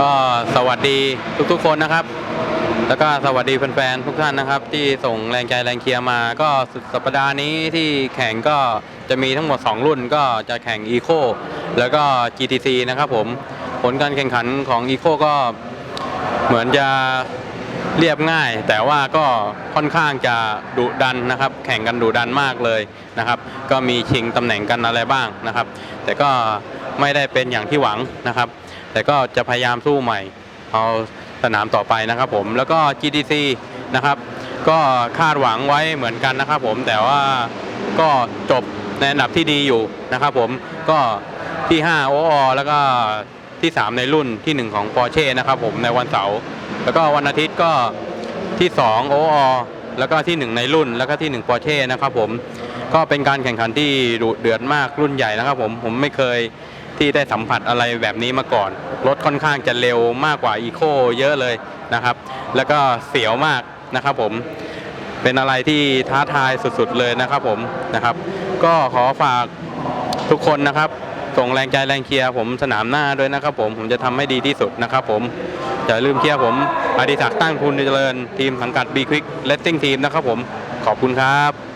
ก็สวัสดีทุกๆคนนะครับ แล้วก็สวัสดีแฟนๆทุกท่านนะครับ ที่ส่งแรงใจแรงเชียร์มา ก็สุดสัปดาห์นี้ที่แข่งก็จะมีทั้งหมด 2 รุ่นก็จะแข่ง Eco แล้วก็ GTC นะครับผมผลการแข่งขันของ Eco ก็เหมือนจะเรียบง่าย แต่ว่าก็ค่อนข้างจะดุดันนะครับ แข่งกันดุดันมากเลยนะครับ ก็มีชิงตำแหน่งกันอะไรบ้างนะครับ แต่ก็ ไม่ได้เป็นอย่างที่หวังนะครับ แต่ก็จะพยายามสู้ใหม่เอาสนามต่อไปนะครับผมแล้วก็ GTC นะครับ ก็คาดหวังไว้เหมือนกันนะครับ ผมแต่ว่าก็จบในอันดับที่ดีอยู่นะครับ ผมก็ที่ 5 โออแล้วก็ที่ 3 ในรุ่นที่ 1 ของ Porsche นะครับ ผมในวันเสาร์แล้วก็วันอาทิตย์ก็ที่ 2 โออแล้วก็ที่ 1 ในรุ่น แล้วก็ที่1 Porsche นะครับ ผมก็เป็นการแข่งขันที่ดุเดือดมากรุ่นใหญ่นะครับ ผมผมไม่เคย ที่ได้สัมผัสอะไรแบบนี้มาก่อน รถค่อนข้างจะเร็วมากกว่าอีโคเยอะเลยนะครับ แล้วก็เสียวมากนะครับผมเป็นอะไรที่ท้าทายสุดๆเลยนะครับผมนะครับ ก็ขอฝากทุกคนนะครับ ส่งแรงใจแรงเชียร์ผมสนามหน้าด้วยนะครับผมผมจะทำให้ดีที่สุดนะครับผมอย่าลืมเชียร์ผมอดิศักดิ์ตั้งพูนเจริญ ทีมสังกัด B Quick Racing Team นะครับผมขอบคุณครับ